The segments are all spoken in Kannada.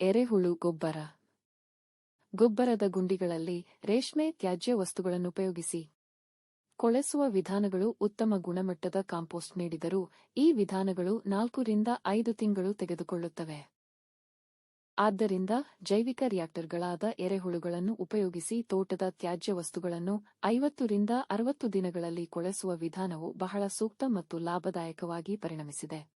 ಎರೆಹುಳು ಗೊಬ್ಬರ. ಗೊಬ್ಬರದ ಗುಂಡಿಗಳಲ್ಲಿ ರೇಷ್ಮೆ ತ್ಯಾಜ್ಯ ವಸ್ತುಗಳನ್ನು ಉಪಯೋಗಿಸಿ. ಕೊಳೆಸುವ ವಿಧಾನಗಳು ಉತ್ತಮ ಗುಣಮಟ್ಟದ ಕಾಂಪೋಸ್ಟ್ ನೀಡಿದರೂ ಈ ವಿಧಾನಗಳು ನಾಲ್ಕರಿಂದ ಐದು ತಿಂಗಳು ತೆಗೆದುಕೊಳ್ಳುತ್ತವೆ. ಆದ್ದರಿಂದ ಜೈವಿಕ ರಿಯಾಕ್ಟರ್ಗಳಾದ ಎರೆಹುಳುಗಳನ್ನು ಉಪಯೋಗಿಸಿ ತೋಟದ ತ್ಯಾಜ್ಯ ವಸ್ತುಗಳನ್ನು ಐವತ್ತರಿಂದ ಅರವತ್ತು ದಿನಗಳಲ್ಲಿ ಕೊಳೆಸುವ ವಿಧಾನವು ಬಹಳ ಸೂಕ್ತ ಮತ್ತು ಲಾಭದಾಯಕವಾಗಿ ಪರಿಣಮಿಸಿದೆ.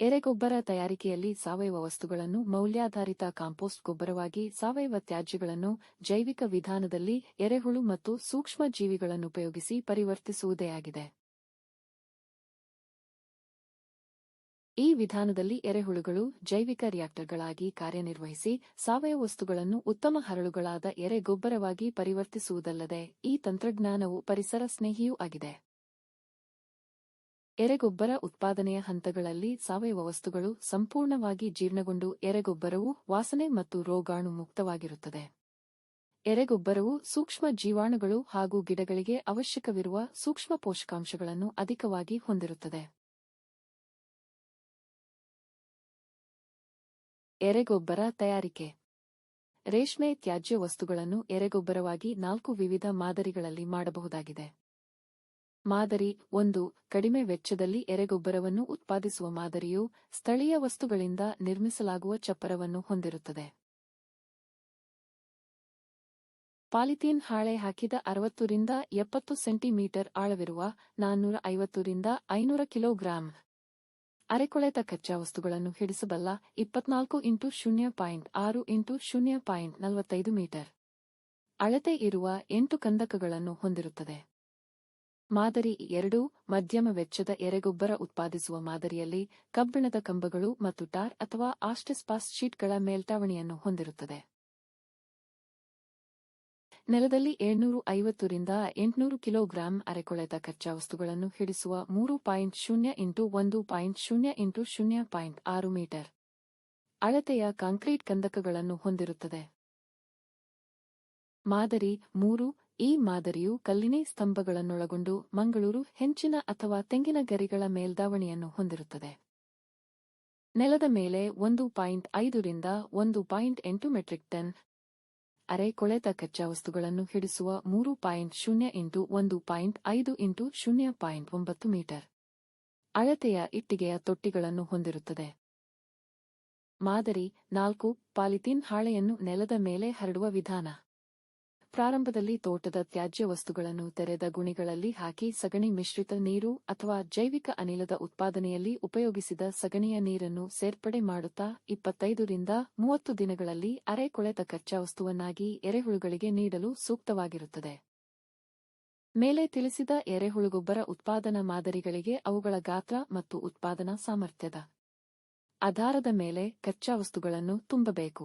ಎರೆಗೊಬ್ಬರ ತಯಾರಿಕೆಯಲ್ಲಿ ಸಾವಯವ ವಸ್ತುಗಳನ್ನು ಮೌಲ್ಯಾಧಾರಿತ ಕಾಂಪೋಸ್ಟ್ ಗೊಬ್ಬರವಾಗಿ, ಸಾವಯವ ತ್ಯಾಜ್ಯಗಳನ್ನು ಜೈವಿಕ ವಿಧಾನದಲ್ಲಿ ಎರೆಹುಳು ಮತ್ತು ಸೂಕ್ಷ್ಮ ಜೀವಿಗಳನ್ನು ಉಪಯೋಗಿಸಿ ಪರಿವರ್ತಿಸುವುದೇ ಆಗಿದೆ ಈ ವಿಧಾನದಲ್ಲಿ ಎರೆಹುಳುಗಳು ಜೈವಿಕ ರಿಯಾಕ್ಟರ್ಗಳಾಗಿ ಕಾರ್ಯನಿರ್ವಹಿಸಿ, ಸಾವಯವ ವಸ್ತುಗಳನ್ನು ಉತ್ತಮ ಹರಳುಗಳಾದ ಎರೆಗೊಬ್ಬರವಾಗಿ ಪರಿವರ್ತಿಸುವುದಲ್ಲದೆ ಈ ತಂತ್ರಜ್ಞಾನವು ಪರಿಸರ ಸ್ನೇಹಿಯೂ ಆಗಿದೆ. ಎರೆಗೊಬ್ಬರ ಉತ್ಪಾದನೆಯ ಹಂತಗಳಲ್ಲಿ ಸಾವಯವ ವಸ್ತುಗಳು ಸಂಪೂರ್ಣವಾಗಿ ಜೀರ್ಣಗೊಂಡು ಎರೆಗೊಬ್ಬರವು ವಾಸನೆ ಮತ್ತು ರೋಗಾಣು ಮುಕ್ತವಾಗಿರುತ್ತದೆ. ಎರೆಗೊಬ್ಬರವು ಸೂಕ್ಷ್ಮ ಜೀವಾಣುಗಳು ಹಾಗೂ ಗಿಡಗಳಿಗೆ ಅವಶ್ಯಕವಿರುವ ಸೂಕ್ಷ್ಮ ಪೋಷಕಾಂಶಗಳನ್ನು ಅಧಿಕವಾಗಿ ಹೊಂದಿರುತ್ತದೆ. ಎರೆಗೊಬ್ಬರ ತಯಾರಿಕೆ. ರೇಷ್ಮೆ ತ್ಯಾಜ್ಯ ವಸ್ತುಗಳನ್ನು ಎರೆಗೊಬ್ಬರವಾಗಿ ನಾಲ್ಕು ವಿವಿಧ ಮಾದರಿಗಳಲ್ಲಿ ಮಾಡಬಹುದಾಗಿದೆ. ಮಾದರಿ ಒಂದು, ಕಡಿಮೆ ವೆಚ್ಚದಲ್ಲಿ ಎರೆಗೊಬ್ಬರವನ್ನು ಉತ್ಪಾದಿಸುವ ಮಾದರಿಯು ಸ್ಥಳೀಯ ವಸ್ತುಗಳಿಂದ ನಿರ್ಮಿಸಲಾಗುವ ಚಪ್ಪರವನ್ನು ಹೊಂದಿರುತ್ತದೆ. ಪಾಲಿಥೀನ್ ಹಾಳೆ ಹಾಕಿದ ಅರವತ್ತರಿಂದ ಎಪ್ಪತ್ತು ಸೆಂಟಿಮೀಟರ್ ಆಳವಿರುವ ನಾನ್ನೂರ ಐವತ್ತರಿಂದ ಐನೂರ ಕಿಲೋಗ್ರಾಂ ಅರೆಕೊಳೆತ ಕಚ್ಚಾ ವಸ್ತುಗಳನ್ನು ಹಿಡಿಸಬಲ್ಲ ಇಪ್ಪತ್ನಾಲ್ಕು ಇಂಟು ಶೂನ್ಯ ಪಾಯಿಂಟ್ ಆರು ಇಂಟು ಶೂನ್ಯ ಪಾಯಿಂಟ್ ನಲವತ್ತೈದು ಮೀಟರ್ ಅಳತೆ ಇರುವ ಎಂಟು ಕಂದಕಗಳನ್ನು ಹೊಂದಿರುತ್ತದೆ. ಮಾದರಿ ಎರಡು, ಮಧ್ಯಮ ವೆಚ್ಚದ ಎರೆಗೊಬ್ಬರ ಉತ್ಪಾದಿಸುವ ಮಾದರಿಯಲ್ಲಿ ಕಬ್ಬಿಣದ ಕಂಬಗಳು ಮತ್ತು ಟಾರ್ ಅಥವಾ ಆಸ್ಟೆಸ್ಪಾಸ್ ಶೀಟ್ಗಳ ಮೇಲ್ಟಾವಣಿಯನ್ನು ಹೊಂದಿರುತ್ತದೆ. ನೆಲದಲ್ಲಿ ಏಳ್ನೂರು ಐವತ್ತರಿಂದ ಎಂಟುನೂರು ಕಿಲೋಗ್ರಾಂ ಅರೆಕೊಳೆತ ಕಚ್ಚಾ ವಸ್ತುಗಳನ್ನು ಹಿಡಿಸುವ ಮೂರು ಪಾಯಿಂಟ್ ಶೂನ್ಯ ಇಂಟು ಒಂದು ಪಾಯಿಂಟ್ ಶೂನ್ಯ ಇಂಟು ಶೂನ್ಯ ಪಾಯಿಂಟ್ ಆರು ಮೀಟರ್. ಅಳತೆಯ ಕಾಂಕ್ರೀಟ್ ಕಂದಕಗಳನ್ನು ಹೊಂದಿರುತ್ತದೆ. ಮಾದರಿ ಮೂರು ಈ ಮಾದರಿಯು ಕಲ್ಲಿನ ಸ್ತಂಭಗಳನ್ನೊಳಗೊಂಡು ಮಂಗಳೂರು, ಹೆಂಚಿನ ಅಥವಾ ತೆಂಗಿನ ಗರಿಗಳ ಮೇಲ್ದಾವಣಿಯನ್ನು ಹೊಂದಿರುತ್ತದೆ. ನೆಲದ ಮೇಲೆ ಒಂದು ಪಾಯಿಂಟ್ ಐದರಿಂದ ಒಂದು ಪಾಯಿಂಟ್ ಎಂಟು ಮೆಟ್ರಿಕ್ ಟನ್ ಅರೆ ಕೊಳೆತ ಕಚ್ಚಾ ವಸ್ತುಗಳನ್ನು ಹಿಡಿಸುವ ಮೂರು ಪಾಯಿಂಟ್ ಶೂನ್ಯ ಇಂಟು ಒಂದು ಪಾಯಿಂಟ್ ಐದು ಇಂಟು ಶೂನ್ಯ ಪಾಯಿಂಟ್ ಒಂಬತ್ತು ಮೀಟರ್. ಅಳತೆಯ ಇಟ್ಟಿಗೆಯ ತೊಟ್ಟಿಗಳನ್ನು ಹೊಂದಿರುತ್ತದೆ. ಮಾದರಿ ನಾಲ್ಕು ಪಾಲಿಥೀನ್ ಹಾಳೆಯನ್ನು ನೆಲದ ಮೇಲೆ ಹರಡುವ ವಿಧಾನ. ಪ್ರಾರಂಭದಲ್ಲಿ ತೋಟದ ತ್ಯಾಜ್ಯ ವಸ್ತುಗಳನ್ನು ತೆರೆದ ಗುಣಿಗಳಲ್ಲಿ ಹಾಕಿ ಸಗಣಿ ಮಿಶ್ರಿತ ನೀರು ಅಥವಾ ಜೈವಿಕ ಅನಿಲದ ಉತ್ಪಾದನೆಯಲ್ಲಿ ಉಪಯೋಗಿಸಿದ ಸಗಣಿಯ ನೀರನ್ನು ಸೇರ್ಪಡೆ ಮಾಡುತ್ತಾ ಇಪ್ಪತ್ತೈದರಿಂದ ಮೂವತ್ತು ದಿನಗಳಲ್ಲಿ ಅರೆ ಕೊಳೆತ ಕಚ್ಚಾ ವಸ್ತುವನ್ನಾಗಿ ಎರೆಹುಳುಗಳಿಗೆ ನೀಡಲು ಸೂಕ್ತವಾಗಿರುತ್ತದೆ. ಮೇಲೆ ತಿಳಿಸಿದ ಎರೆಹುಳುಗೊಬ್ಬರ ಉತ್ಪಾದನಾ ಮಾದರಿಗಳಿಗೆ ಅವುಗಳ ಗಾತ್ರ ಮತ್ತು ಉತ್ಪಾದನಾ ಸಾಮರ್ಥ್ಯದ ಆಧಾರದ ಮೇಲೆ ಕಚ್ಚಾ ವಸ್ತುಗಳನ್ನು ತುಂಬಬೇಕು.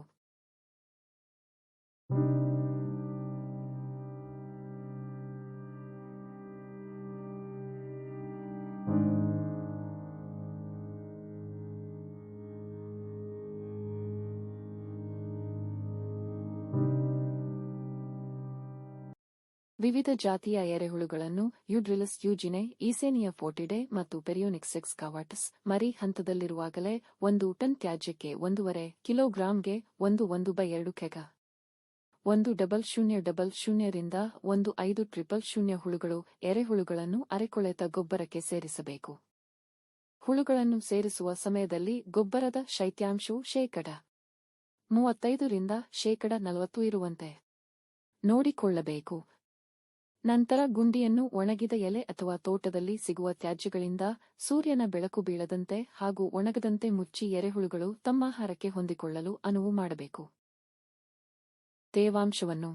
ವಿವಿಧ ಜಾತಿಯ ಎರೆಹುಳುಗಳನ್ನು, ಯುಡ್ರಿಲಸ್, ಯುಜಿನೆ, ಈಸೇನಿಯ ಫೋರ್ಟಿಡೆ ಮತ್ತು ಪೆರಿಯೋನಿಕ್ಸೆಕ್ಸ್ ಕವಾಟಸ್, ಮರಿ ಹಂತದಲ್ಲಿರುವಾಗಲೇ ಒಂದು ಟನ್ ತ್ಯಾಜ್ಯಕ್ಕೆ ಒಂದೂವರೆ ಕಿಲೋಗ್ರಾಂಗೆ ಒಂದು ಒಂದು ಬೈ ಎರಡು ಕೆಗ. ಒಂದು ಡಬಲ್ ಶೂನ್ಯ ಡಬಲ್ ಶೂನ್ಯರಿಂದ ಒಂದು ಐದು ಟ್ರಿಪಲ್ ಶೂನ್ಯ ಹುಳುಗಳು ಎರೆಹುಳುಗಳನ್ನು ಅರೆಕೊಳೆತ ಗೊಬ್ಬರಕ್ಕೆ ಸೇರಿಸಬೇಕು. ಹುಳುಗಳನ್ನು ಸೇರಿಸುವ ಸಮಯದಲ್ಲಿ ಗೊಬ್ಬರದ ಶೈತ್ಯಾಂಶವು ಶೇಕಡ ಮೂವತ್ತೈದರಿಂದ ಶೇಕಡ ನಲವತ್ತು ಇರುವಂತೆ. ನೋಡಿಕೊಳ್ಳಬೇಕು. ನಂತರ ಗುಂಡಿಯನ್ನು ಒಣಗಿದ ಎಲೆ ಅಥವಾ ತೋಟದಲ್ಲಿ ಸಿಗುವ ತ್ಯಾಜ್ಯಗಳಿಂದ ಸೂರ್ಯನ ಬೆಳಕು ಬೀಳದಂತೆ ಹಾಗೂ ಒಣಗದಂತೆ ಮುಚ್ಚಿ ಎರೆಹುಳುಗಳು ತಮ್ಮ ಆಹಾರಕ್ಕೆ ಹೊಂದಿಕೊಳ್ಳಲು ಅನುವು ಮಾಡಬೇಕು. ತೇವಾಂಶವನ್ನು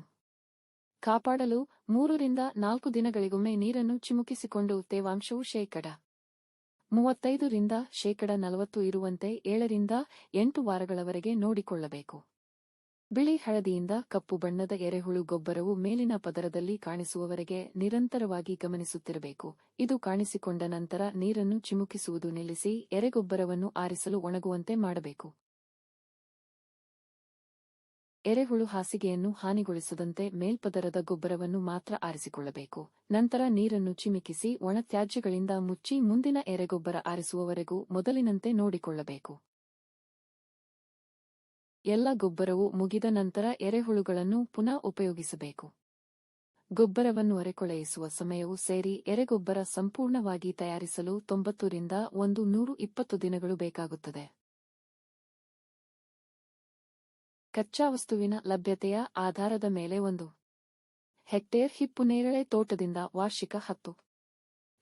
ಕಾಪಾಡಲು ಮೂರರಿಂದ ನಾಲ್ಕು ದಿನಗಳಿಗೊಮ್ಮೆ ನೀರನ್ನು ಚಿಮುಕಿಸಿಕೊಂಡು ತೇವಾಂಶವು ಶೇಕಡ ಮೂವತ್ತೈದರಿಂದ ಶೇಕಡ ನಲವತ್ತು ಇರುವಂತೆ ಏಳರಿಂದ ಎಂಟು ವಾರಗಳವರೆಗೆ ನೋಡಿಕೊಳ್ಳಬೇಕು. ಬಿಳಿ ಹಳದಿಯಿಂದ ಕಪ್ಪು ಬಣ್ಣದ ಎರೆಹುಳು ಗೊಬ್ಬರವು ಮೇಲಿನ ಪದರದಲ್ಲಿ ಕಾಣಿಸುವವರೆಗೆ ನಿರಂತರವಾಗಿ ಗಮನಿಸುತ್ತಿರಬೇಕು. ಇದು ಕಾಣಿಸಿಕೊಂಡ ನಂತರ ನೀರನ್ನು ಚಿಮುಕಿಸುವುದು ನಿಲ್ಲಿಸಿ ಎರೆಗೊಬ್ಬರವನ್ನು ಆರಿಸಲು ಒಣಗುವಂತೆ ಮಾಡಬೇಕು. ಎರೆಹುಳು ಹಾಸಿಗೆಯನ್ನು ಹಾನಿಗೊಳಿಸದಂತೆ ಮೇಲ್ಪದರದ ಗೊಬ್ಬರವನ್ನು ಮಾತ್ರ ಆರಿಸಿಕೊಳ್ಳಬೇಕು. ನಂತರ ನೀರನ್ನು ಚಿಮಿಕಿಸಿ ಒಣತ್ಯಾಜ್ಯಗಳಿಂದ ಮುಚ್ಚಿ ಮುಂದಿನ ಎರೆಗೊಬ್ಬರ ಆರಿಸುವವರೆಗೂ ಮೊದಲಿನಂತೆ ನೋಡಿಕೊಳ್ಳಬೇಕು. ಎಲ್ಲ ಗೊಬ್ಬರವು ಮುಗಿದ ನಂತರ ಎರೆಹುಳುಗಳನ್ನು ಪುನಃ ಉಪಯೋಗಿಸಬೇಕು. ಗೊಬ್ಬರವನ್ನು ಅರೆಕೊಳೆಯಿಸುವ ಸಮಯವು ಸೇರಿ ಎರೆಗೊಬ್ಬರ ಸಂಪೂರ್ಣವಾಗಿ ತಯಾರಿಸಲು ತೊಂಬತ್ತರಿಂದ ಒಂದು ನೂರು ಇಪ್ಪತ್ತು ದಿನಗಳು ಬೇಕಾಗುತ್ತದೆ. ಕಚ್ಚಾ ವಸ್ತುವಿನ ಲಭ್ಯತೆಯ ಆಧಾರದ ಮೇಲೆ ಒಂದು. ಹೆಕ್ಟೇರ್ ಹಿಪ್ಪುನೇರಳೆ ತೋಟದಿಂದ ವಾರ್ಷಿಕ ಹತ್ತು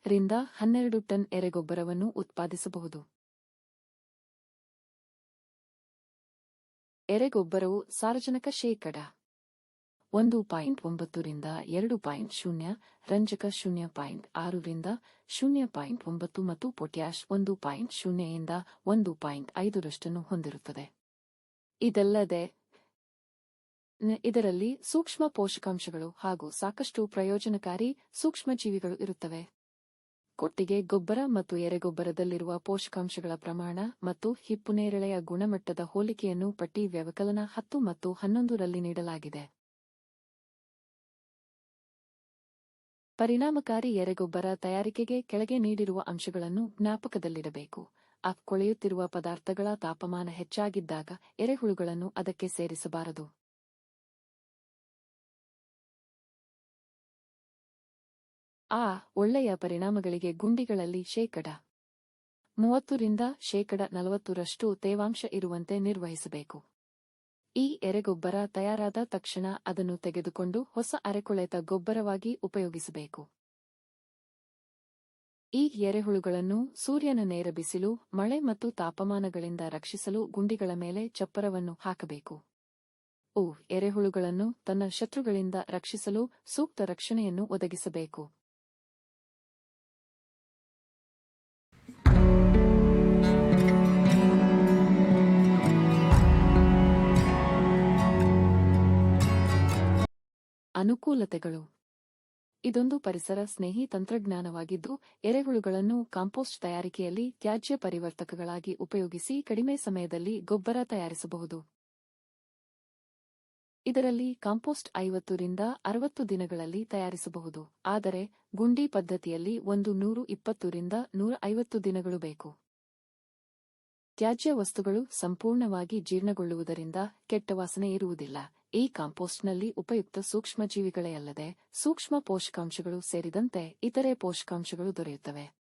ರಿಂದ ಹನ್ನೆರಡು ಟನ್ ಎರೆಗೊಬ್ಬರವನ್ನು ಉತ್ಪಾದಿಸಬಹುದು. ಎರೆಗೊಬ್ಬರವು ಸಾರಜನಕ ಶೇಕಡ ಒಂದು ಪಾಯಿಂಟ್ ಒಂಬತ್ತರಿಂದ ಎರಡು ಪಾಯಿಂಟ್ ಶೂನ್ಯ, ರಂಜಕ ಶೂನ್ಯ ಪಾಯಿಂಟ್ ಆರರಿಂದ ಶೂನ್ಯ ಪಾಯಿಂಟ್ ಒಂಬತ್ತು ಮತ್ತು ಪೊಟ್ಯಾಷ್ ಒಂದು ಪಾಯಿಂಟ್ ಶೂನ್ಯದಿಂದ ಒಂದು ಪಾಯಿಂಟ್ ಐದರಷ್ಟನ್ನು ಹೊಂದಿರುತ್ತದೆ. ಇದಲ್ಲದೆ ಇದರಲ್ಲಿ ಸೂಕ್ಷ್ಮ ಪೋಷಕಾಂಶಗಳು ಹಾಗೂ ಸಾಕಷ್ಟು ಪ್ರಯೋಜನಕಾರಿ ಸೂಕ್ಷ್ಮಜೀವಿಗಳು ಇರುತ್ತವೆ. ಕೊಟ್ಟಿಗೆ ಗೊಬ್ಬರ ಮತ್ತು ಎರೆಗೊಬ್ಬರದಲ್ಲಿರುವ ಪೋಷಕಾಂಶಗಳ ಪ್ರಮಾಣ ಮತ್ತು ಹಿಪ್ಪುನೇರಳೆಯ ಗುಣಮಟ್ಟದ ಹೋಲಿಕೆಯನ್ನು ಪಟ್ಟಿ ವ್ಯವಕಲನ ಹತ್ತು ಮತ್ತು ಹನ್ನೊಂದರಲ್ಲಿ ನೀಡಲಾಗಿದೆ. ಪರಿಣಾಮಕಾರಿ ಎರೆಗೊಬ್ಬರ ತಯಾರಿಕೆಗೆ ಕೆಳಗೆ ನೀಡಿರುವ ಅಂಶಗಳನ್ನು ಜ್ಞಾಪಕದಲ್ಲಿಡಬೇಕು. ಆ ಕೊಳೆಯುತ್ತಿರುವ ಪದಾರ್ಥಗಳ ತಾಪಮಾನ ಹೆಚ್ಚಾಗಿದ್ದಾಗ ಎರೆಹುಳುಗಳನ್ನು ಅದಕ್ಕೆ ಸೇರಿಸಬಾರದು. ಆ ಒಳ್ಳೆಯ ಪರಿಣಾಮಗಳಿಗೆ ಗುಂಡಿಗಳಲ್ಲಿ ಶೇಕಡ ಮೂವತ್ತರಿಂದ ಶೇಕಡ ನಲವತ್ತರಷ್ಟು ತೇವಾಂಶ ಇರುವಂತೆ ನಿರ್ವಹಿಸಬೇಕು. ಈ ಎರೆಗೊಬ್ಬರ ತಯಾರಾದ ತಕ್ಷಣ ಅದನ್ನು ತೆಗೆದುಕೊಂಡು ಹೊಸ ಅರೆಕೊಳೆತ ಗೊಬ್ಬರವಾಗಿ ಉಪಯೋಗಿಸಬೇಕು. ಈ ಎರೆಹುಳುಗಳನ್ನು ಸೂರ್ಯನ ನೇರ ಬಿಸಿಲು, ಮಳೆ ಮತ್ತು ತಾಪಮಾನಗಳಿಂದ ರಕ್ಷಿಸಲು ಗುಂಡಿಗಳ ಮೇಲೆ ಚಪ್ಪರವನ್ನು ಹಾಕಬೇಕು. ಉ ಎರೆಹುಳುಗಳನ್ನು ತನ್ನ ಶತ್ರುಗಳಿಂದ ರಕ್ಷಿಸಲು ಸೂಕ್ತ ರಕ್ಷಣೆಯನ್ನು ಒದಗಿಸಬೇಕು. ಅನುಕೂಲತೆಗಳು. ಇದೊಂದು ಪರಿಸರ ಸ್ನೇಹಿ ತಂತ್ರಜ್ಞಾನವಾಗಿದ್ದು, ಎರೆಹುಳುಗಳನ್ನು ಕಾಂಪೋಸ್ಟ್ ತಯಾರಿಕೆಯಲ್ಲಿ ತ್ಯಾಜ್ಯ ಪರಿವರ್ತಕಗಳಾಗಿ ಉಪಯೋಗಿಸಿ ಕಡಿಮೆ ಸಮಯದಲ್ಲಿ ಗೊಬ್ಬರ ತಯಾರಿಸಬಹುದು. ಇದರಲ್ಲಿ ಕಾಂಪೋಸ್ಟ್ ಐವತ್ತರಿಂದ ಅರವತ್ತು ದಿನಗಳಲ್ಲಿ ತಯಾರಿಸಬಹುದು. ಆದರೆ, ಗುಂಡಿ ಪದ್ಧತಿಯಲ್ಲಿ ಒಂದು ನೂರು ಇಪ್ಪತ್ತರಿಂದ ನೂರ ಐವತ್ತು ದಿನಗಳು ಬೇಕು. ತ್ಯಾಜ್ಯ ವಸ್ತುಗಳು ಸಂಪೂರ್ಣವಾಗಿ ಜೀರ್ಣಗೊಳ್ಳುವುದರಿಂದ ಕೆಟ್ಟ ವಾಸನೆ ಇರುವುದಿಲ್ಲ. ಈ ಕಾಂಪೋಸ್ಟ್ನಲ್ಲಿ ಉಪಯುಕ್ತ ಸೂಕ್ಷ್ಮಜೀವಿಗಳೇ ಅಲ್ಲದೆ ಸೂಕ್ಷ್ಮ ಪೋಷಕಾಂಶಗಳು ಸೇರಿದಂತೆ ಇತರೆ ಪೋಷಕಾಂಶಗಳು ದೊರೆಯುತ್ತವೆ.